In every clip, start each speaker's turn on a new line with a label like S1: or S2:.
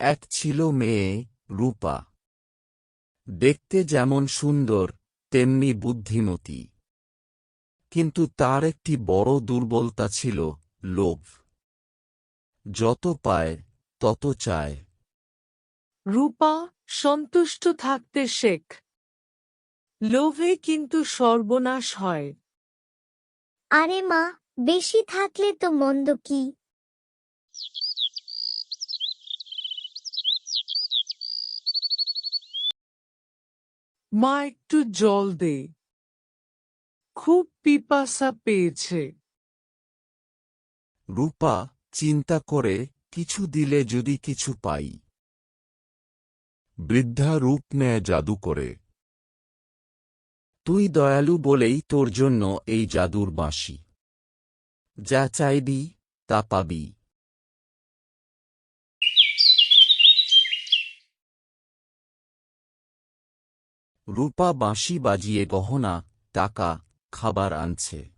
S1: এক ছিল মেয়ে রূপা। দেখতে যেমন সুন্দর তেমনি বুদ্ধিমতী। কিন্তু তার একটি বড় দুর্বলতা ছিল লোভ। যত পায় তত চায়।
S2: রূপা সন্তুষ্ট থাকতে শেখ। লোভে কিন্তু সর্বনাশ হয়।
S3: আরে মা বেশি থাকলে তো মন্দ কি?
S2: মা একটু জল দে। খুব পিপাসা পেয়েছে।
S1: রূপা, চিন্তা করে, কিছু দিলে যদি কিছু পাই। বৃদ্ধা রূপ নেয় জাদু করে। তুই দয়ালু বলেই তোর জন্য এই জাদুর বাঁশি। যা চাইবি, তা পাবি। রূপা বাঁশি বাজিয়ে গহনা, টাকা, খাবার আনছে।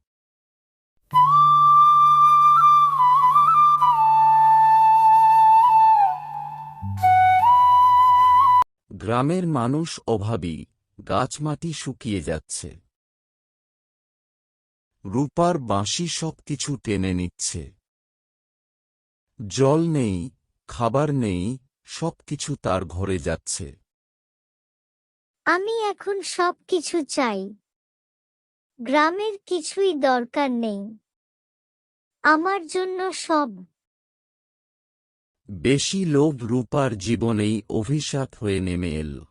S1: গ্রামের মানুষ অভাবী গাছমাটি শুকিয়ে যাচ্ছে। রূপার বাঁশি সবকিছু টেনে নিচ্ছে। জল নেই, খাবার নেই, সবকিছু তার ঘরে যাচ্ছে।
S3: আমি এখন সব কিছু চাই। গ্রামের কিছুই দরকার নেই। আমার জন্য সব।
S1: বেশি লোভ রূপার জীবনেই অভিশাপ হয়ে নেমে এল।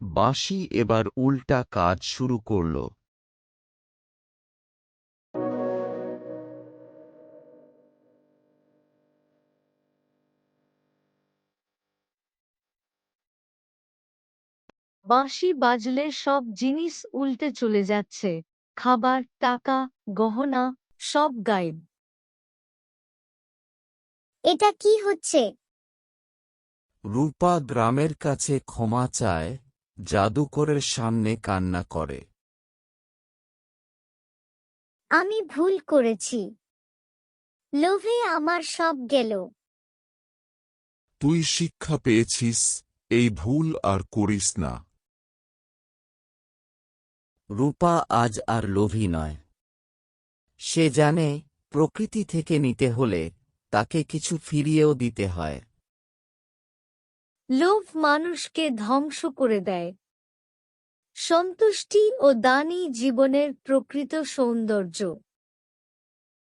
S1: বাঁশি এবার উল্টা কাজ শুরু করল।
S4: বাঁশি বাজলে সব জিনিস উল্টে চলে যাচ্ছে। খাবার টাকা গহনা সব গায়েব।
S3: এটা কি হচ্ছে?
S1: রূপা গ্রামের কাছে ক্ষমা চায় জাদুকরের সামনে কান্না করে।
S3: আমি ভুল করেছি। লোভে আমার সব গেল।
S5: তুই শিক্ষা পেয়েছিস এই ভুল আর করিস না।
S1: রূপা আজ আর লোভী নয়। সে জানে, প্রকৃতি থেকে নিতে হলে তাকে কিছু ফিরিয়েও দিতে হয়।
S4: লোভ মানুষকে ধ্বংস করে দেয়। সন্তুষ্টি ও দানই জীবনের প্রকৃত সৌন্দর্য।